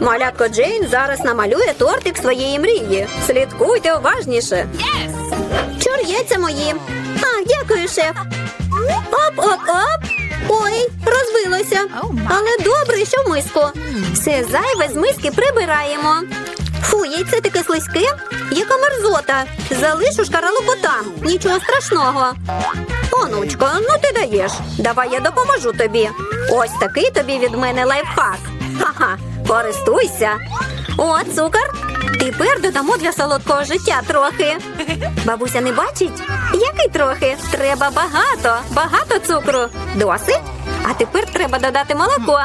Малятко Джейн зараз намалює тортик своєї мрії. Слідкуйте уважніше. Чур, яйця мої. А, дякую, шеф. Оп-оп-оп. Ой, розбилося. Але добре, що в миску. Все зайве з миски прибираємо. Фу, яйце таке слизьке. Яка мерзота. Залишу шкаралу котам. Нічого страшного. Онучко, ну ти даєш. Давай я допоможу тобі. Ось такий тобі від мене лайфхак. Ха-ха, користуйся. О, цукор. Тепер додамо для солодкого життя трохи. Бабуся не бачить? Який трохи? Треба багато, багато цукру. Досить? А тепер треба додати молоко.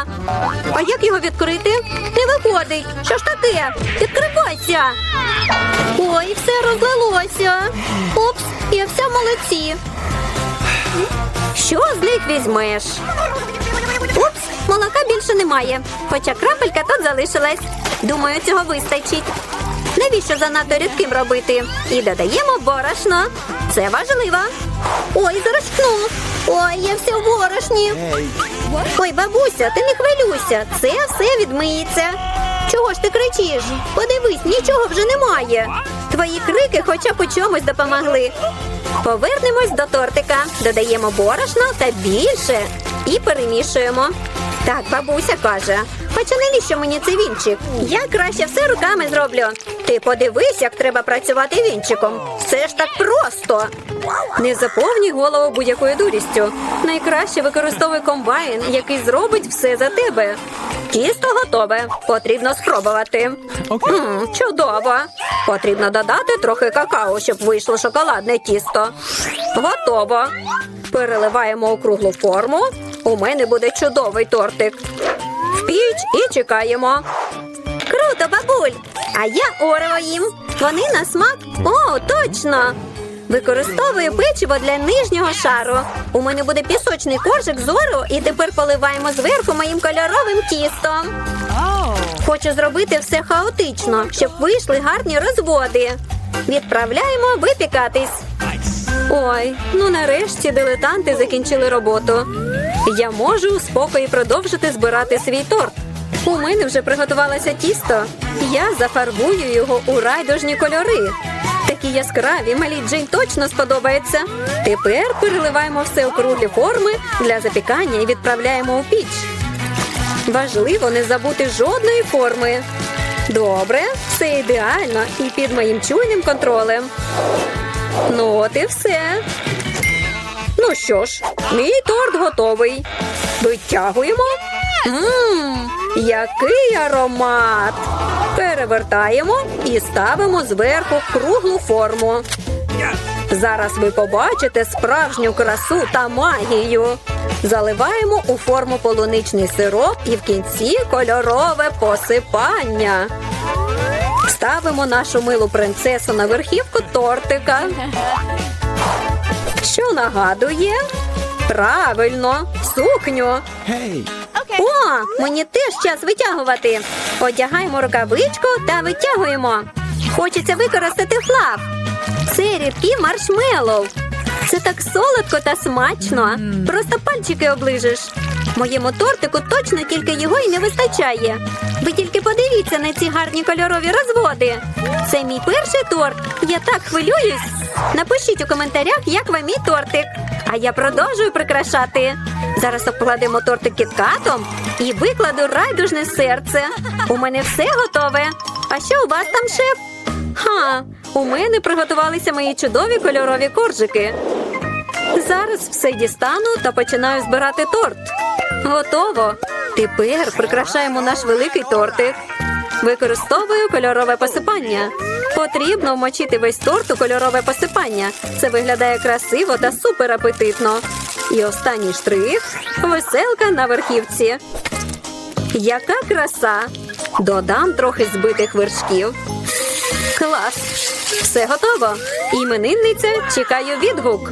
А як його відкрити? Не виходить. Що ж таке? Відкривайся. Ой, все розлилося. Упс, я вся в молоці. Що з них візьмеш? Упс, молока більше немає. Хоча крапелька тут залишилась. Думаю, цього вистачить. Навіщо занадто рідким робити? І додаємо борошно. Це важливо. Ой, зарочкну. Ой, я вся в борошні. Ой, бабуся, ти не хвилюйся. Це все відмиється. Чого ж ти кричиш? Подивись, нічого вже немає. Твої крики хоча б у чомусь допомогли. Повернемось до тортика, додаємо борошно та більше і перемішуємо. Так, бабуся каже, хоча навіщо мені цей вінчик? Я краще все руками зроблю. Ти подивись, як треба працювати вінчиком. Все ж так просто. Не заповнюй голову будь-якою дурістю. Найкраще використовуй комбайн, який зробить все за тебе. Тісто готове. Потрібно спробувати. М, чудово. Потрібно додати трохи какао, щоб вийшло шоколадне тісто. Готово. Переливаємо у круглу форму. У мене буде чудовий тортик. В піч і чекаємо. Круто, бабуль! А я орево їм. Вони на смак. О, точно! Використовую печиво для нижнього шару. У мене буде пісочний коржик з ору, і тепер поливаємо зверху моїм кольоровим тістом. Хочу зробити все хаотично, щоб вийшли гарні розводи. Відправляємо випікатись. Ой, ну нарешті дилетанти закінчили роботу. Я можу у спокої продовжити збирати свій торт. У мене вже приготувалося тісто. Я зафарбую його у райдужні кольори. Такі яскраві, малій Джейн точно сподобається. Тепер переливаємо все у круглі форми для запікання і відправляємо у піч. Важливо не забути жодної форми. Добре, все ідеально і під моїм чуйним контролем. Ну, от і все. Ну що ж, мій торт готовий. Витягуємо. Ммм, який аромат! Перевертаємо і ставимо зверху круглу форму. Зараз ви побачите справжню красу та магію. Заливаємо у форму полуничний сироп і в кінці кольорове посипання. Ставимо нашу милу принцесу на верхівку тортика. Що нагадує? Правильно, сукню. О, мені теж час витягувати. Одягаємо рукавичку та витягуємо. Хочеться використати флаг. Це рідкі маршмеллоу. Це так солодко та смачно. Просто пальчики оближеш. Моєму тортику точно тільки його і не вистачає. Ви тільки подивіться на ці гарні кольорові розводи. Це мій перший торт. Я так хвилююсь. Напишіть у коментарях, як вам мій тортик. А я продовжую прикрашати. Зараз обкладемо тортик кіткатом і викладу райдужне серце. У мене все готове. А що у вас там, шеф? Ха, у мене приготувалися мої чудові кольорові коржики. Зараз все дістану та починаю збирати торт. Готово. Тепер прикрашаємо наш великий тортик. Використовую кольорове посипання. Потрібно вмочити весь торт у кольорове посипання. Це виглядає красиво та супер апетитно. І останній штрих веселка на верхівці. Яка краса! Додам трохи збитих вершків. Клас! Все готово. Іменинниця чекаю відгук.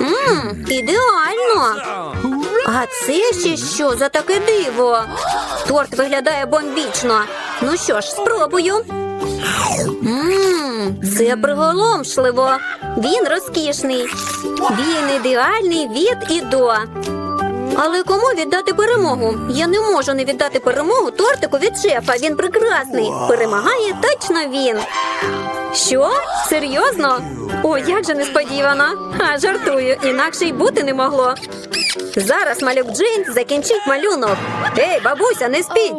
Мм, ідеально. А це ще що за таке диво? Торт виглядає бомбічно. Ну що ж, спробую. Мм, це приголомшливо. Він розкішний. Він ідеальний від і до. Але кому віддати перемогу? Я не можу не віддати перемогу тортику від шефа. Він прекрасний. Перемагає точно він. Що? Серйозно? О, як же несподівано. А жартую, інакше й бути не могло. Зараз малюк Джейн закінчить малюнок. Ей, бабуся, не спіть.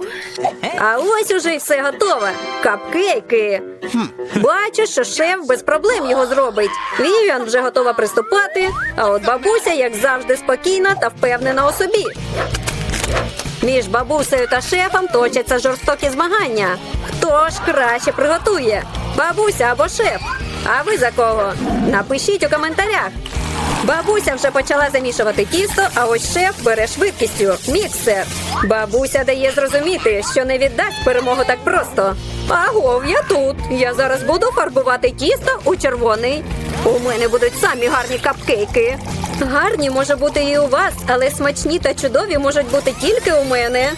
А ось уже й все готове. Капкейки. Бачу, що шеф без проблем його зробить. Вівіан вже готова приступати, а от бабуся, як завжди, спокійна та впевнена у собі. Між бабусею та шефом точаться жорстокі змагання. Хто ж краще приготує? Бабуся або шеф? А ви за кого? Напишіть у коментарях. Бабуся вже почала замішувати тісто, а ось шеф бере швидкістю. Міксер. Бабуся дає зрозуміти, що не віддасть перемогу так просто. Агов, я тут. Я зараз буду фарбувати тісто у червоний. У мене будуть самі гарні капкейки. Гарні може бути і у вас, але смачні та чудові можуть бути тільки у мене.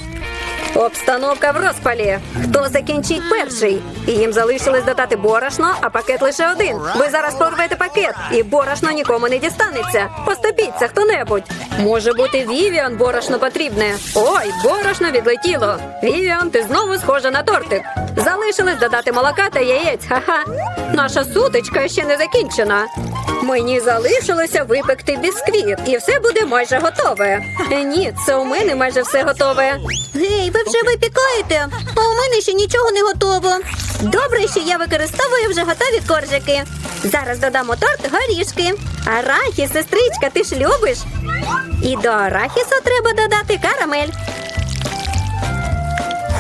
Обстановка в розпалі. Хто закінчить перший? І їм залишилось додати борошно, а пакет лише один. Ви зараз порвете пакет, і борошно нікому не дістанеться. Поступіться хто-небудь. Може бути, Вівіан борошно потрібне. Ой, борошно відлетіло. Вівіан, ти знову схожа на тортик. Залишилось додати молока та яєць. Ха-ха. Наша сутичка ще не закінчена. Мені залишилося випекти бісквіт, і все буде майже готове. Ні, це у мене майже все готове. Гей, ви вже випікаєте, а у мене ще нічого не готово. Добре, що я використовую вже готові коржики. Зараз додамо торт горішки. Арахіс, сестричка, ти ж любиш? І до арахісу треба додати карамель.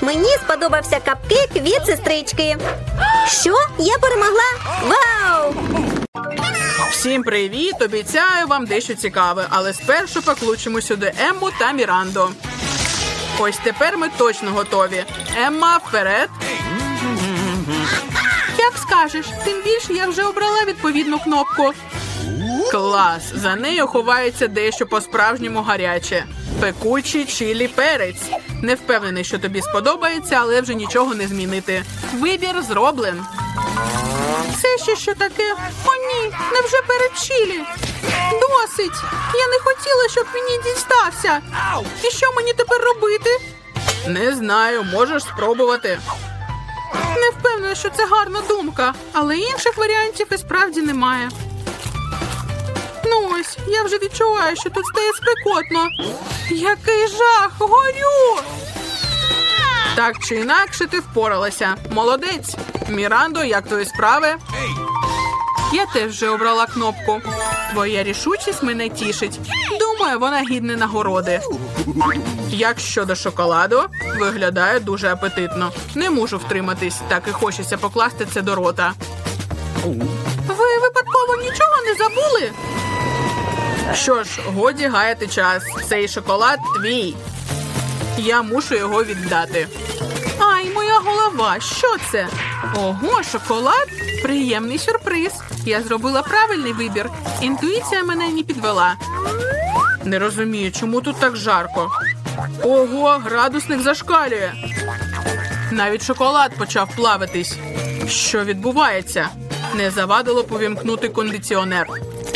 Мені сподобався капкейк від сестрички. Що? Я перемогла? Вау! Всім привіт! Обіцяю вам дещо цікаве, але спершу покличемо сюди Емму та Міранду. Ось тепер ми точно готові. Емма, вперед. Як скажеш, тим більше я вже обрала відповідну кнопку. Клас! За нею ховається дещо по-справжньому гаряче. Пекучий чилі перець. Не впевнений, що тобі сподобається, але вже нічого не змінити. Вибір зроблен. Це ще що таке? О, ні, невже перед чилі? Досить! Я не хотіла, щоб мені дістався. І що мені тепер робити? Не знаю, можеш спробувати. Не впевнена, що це гарна думка, але інших варіантів і справді немає. Ну ось, я вже відчуваю, що тут стає спекотно. Який жах! Горю! Так чи інакше ти впоралася. Молодець. Мірандо, як твої справи? Я теж вже обрала кнопку. Твоя рішучість мене тішить. Думаю, вона гідна нагороди. Як щодо шоколаду, виглядає дуже апетитно. Не можу втриматись, так і хочеться покласти це до рота. Ви випадково нічого не забули? Що ж, годі гаяти час. Цей шоколад твій. Я мушу його віддати. Ай, моя голова, що це? Ого, шоколад? Приємний сюрприз. Я зробила правильний вибір. Інтуїція мене не підвела. Не розумію, чому тут так жарко. Ого, градусник зашкалює. Навіть шоколад почав плавитись. Що відбувається? Не завадило повімкнути кондиціонер.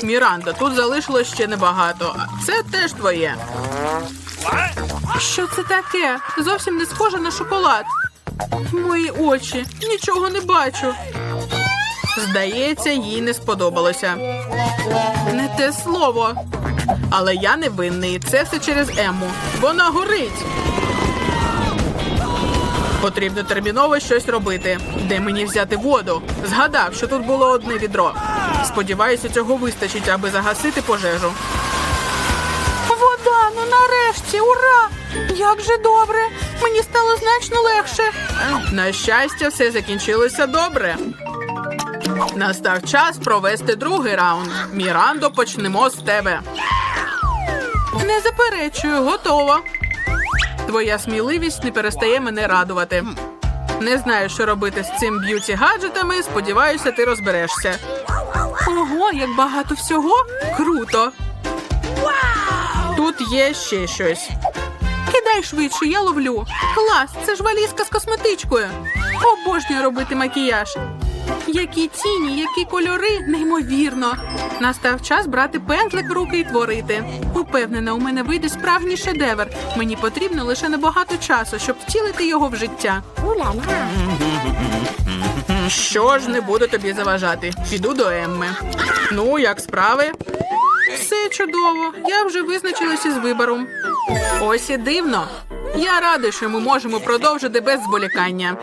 Міранда, тут залишилось ще небагато. Це теж твоє. Що це таке? Зовсім не схоже на шоколад. Мої очі, нічого не бачу. Здається, їй не сподобалося. Не те слово. Але я не винний. Це все через Ему. Вона горить. Потрібно терміново щось робити. Де мені взяти воду? Згадав, що тут було одне відро. Сподіваюся, цього вистачить, аби загасити пожежу. Вода, ну нарешті, ура! Як же добре! Мені стало значно легше. На щастя, все закінчилося добре. Настав час провести другий раунд. Мірандо, почнемо з тебе. Не заперечую, готово. Твоя сміливість не перестає мене радувати. Не знаю, що робити з цим б'юті гаджетами. Сподіваюся, ти розберешся. Ого, як багато всього! Круто! Тут є ще щось. Кидай швидше, я ловлю. Клас, це ж валізка з косметичкою. Обожнюю робити макіяж. Які тіні, які кольори, неймовірно. Настав час брати пензлик в руки і творити. Упевнена, у мене вийде справжній шедевр. Мені потрібно лише небагато часу, щоб втілити його в життя. Що ж не буду тобі заважати. Піду до Емми. Ну, як справи? Все чудово. Я вже визначилася з вибором. Ось і дивно. Я радий, що ми можемо продовжити без зволікання.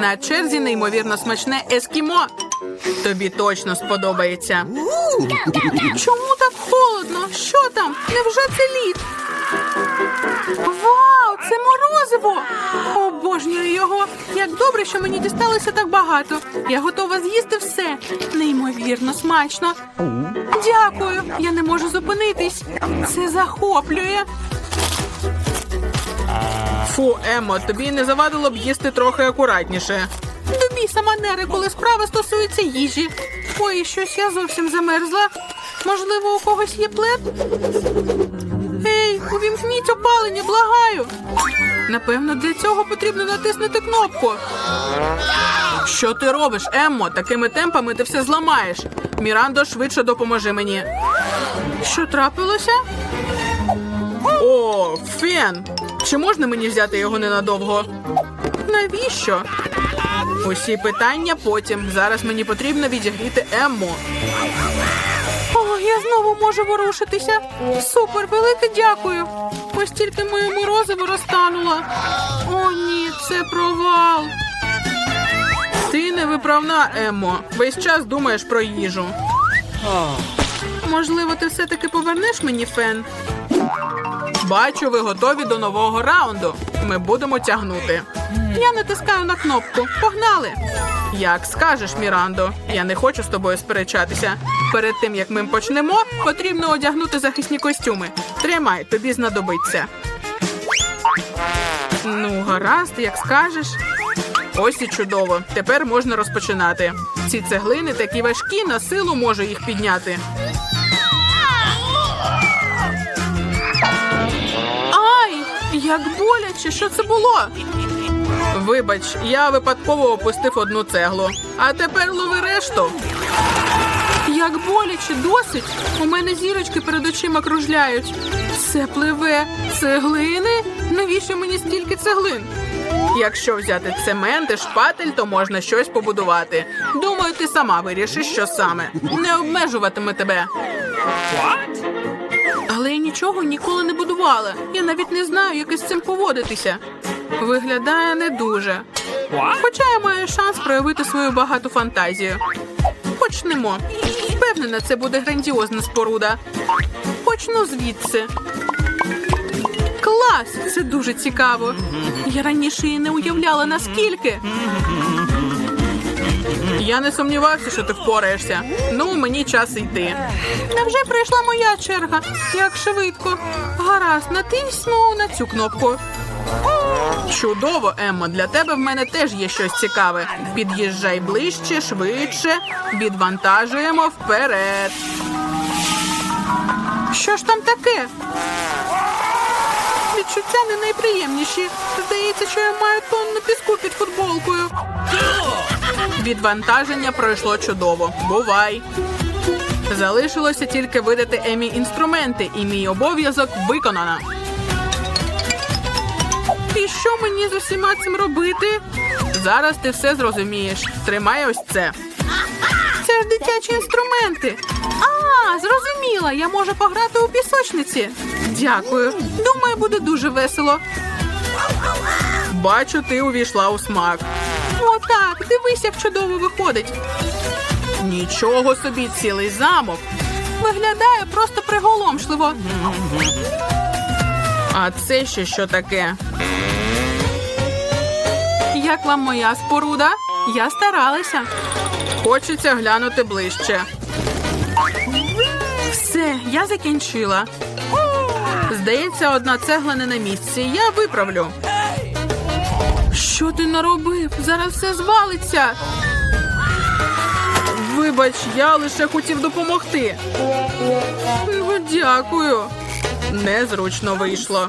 На черзі неймовірно смачне ескімо. Тобі точно сподобається. Чому так холодно? Що там? Невже це лід? Вау, це морозиво! Обожнюю його. Як добре, що мені дісталося так багато. Я готова з'їсти все. Неймовірно смачно. Дякую. Я не можу зупинитись. Це захоплює. Фу, Емо, тобі не завадило б їсти трохи акуратніше. До біса манери, коли справа стосується їжі. Ой, щось я зовсім замерзла. Можливо, у когось є плед? Ей, увімкніть опалення, благаю. Напевно, для цього потрібно натиснути кнопку. Що ти робиш, Еммо? Такими темпами ти все зламаєш. Мірандо, швидше допоможи мені. Що трапилося? О, фен! Чи можна мені взяти його ненадовго? Навіщо? Усі питання потім. Зараз мені потрібно відігріти Емму. О, я знову можу ворушитися. Супер, велике дякую. Ось тільки моє морозиво розтануло. О, ні, це провал. Ти невиправна, Еммо. Весь час думаєш про їжу. Можливо, ти все-таки повернеш мені фен? Бачу, ви готові до нового раунду. Ми будемо тягнути. Я натискаю на кнопку. Погнали! Як скажеш, Мірандо, я не хочу з тобою сперечатися. Перед тим як ми почнемо, потрібно одягнути захисні костюми. Тримай, тобі знадобиться. Ну, гаразд, як скажеш. Ось і чудово. Тепер можна розпочинати. Ці цеглини такі важкі, на силу можу їх підняти. Ай, як боляче, що це було? Вибач, я випадково опустив одну цеглу. А тепер лови решту. Як боляче, досить. У мене зірочки перед очима кружляють. Це пливе. Цеглини? Навіщо мені стільки цеглин? Якщо взяти цемент і шпатель, то можна щось побудувати. Думаю, ти сама вирішиш, що саме. Не обмежуватиме тебе. Але я нічого ніколи не будувала. Я навіть не знаю, як із цим поводитися. Виглядає не дуже. Хоча я маю шанс проявити свою багату фантазію. Почнемо. Впевнена, це буде грандіозна споруда. Почну звідси. Клас! Це дуже цікаво. Я раніше і не уявляла наскільки. Я не сумнівався, що ти впораєшся. Ну, мені час йти. Невже прийшла моя черга? Як швидко. Гаразд, натисну на цю кнопку. Чудово, Емма, для тебе в мене теж є щось цікаве. Під'їжджай ближче, швидше, відвантажуємо вперед. Що ж там таке? Відчуття не найприємніші. Здається, що я маю тонну піску під футболкою. Відвантаження пройшло чудово. Бувай. Залишилося тільки видати Емі інструменти, і мій обов'язок виконано. Що мені з усіма цим робити? Зараз ти все зрозумієш. Тримай ось це. Це ж дитячі інструменти. А, зрозуміла, я можу пограти у пісочниці. Дякую. Думаю, буде дуже весело. Бачу, ти увійшла у смак. Отак, дивись, як чудово виходить. Нічого собі, цілий замок. Виглядає просто приголомшливо. А це ще що таке? Як вам моя споруда? Я старалася. Хочеться глянути ближче. Все, я закінчила. Здається, одна цегла не на місці. Я виправлю. Що ти наробив? Зараз все звалиться. Вибач, я лише хотів допомогти. Дякую. Незручно вийшло.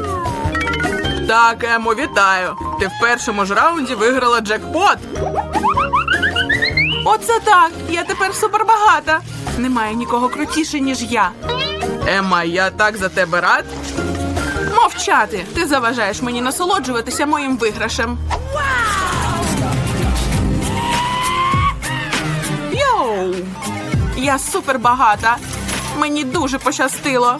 Так, Емо, вітаю. Ти в першому ж раунді виграла джекпот. Оце так. Я тепер супербагата. Немає нікого крутіше, ніж я. Ема, я так за тебе рад. Мовчати. Ти заважаєш мені насолоджуватися моїм виграшем. Йоу! Я супербагата. Мені дуже пощастило.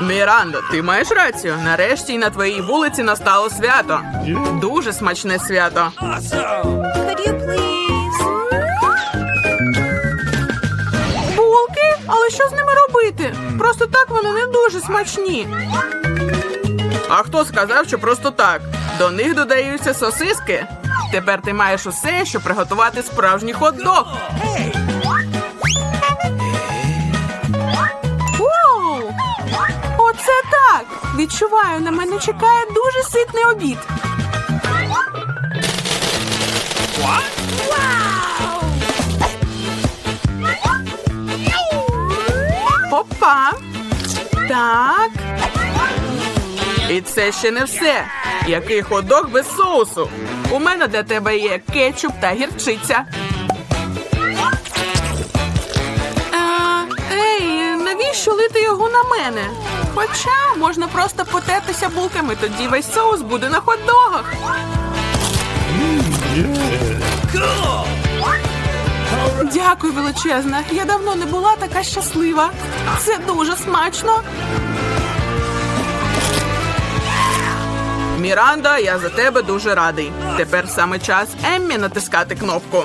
Мірандо, ти маєш рацію. Нарешті й на твоїй вулиці настало свято. Дуже смачне свято. Could you please? Булки? Але що з ними робити? просто так вони не дуже смачні. А хто сказав, що просто так? До них додаються сосиски. Тепер ти маєш усе, щоб приготувати справжній хот-дог. Воу! Відчуваю, на мене чекає дуже ситний обід. Опа! Так. І це ще не все. Який ходок без соусу. У мене для тебе є кетчуп та гірчиця. А, ей, навіщо лити його на мене? Хоча можна просто потертися булками, тоді весь соус буде на хот-догах. Дякую, величезна. Я давно не була така щаслива. Це дуже смачно. Міранда, я за тебе дуже радий. Тепер саме час Еммі натискати кнопку.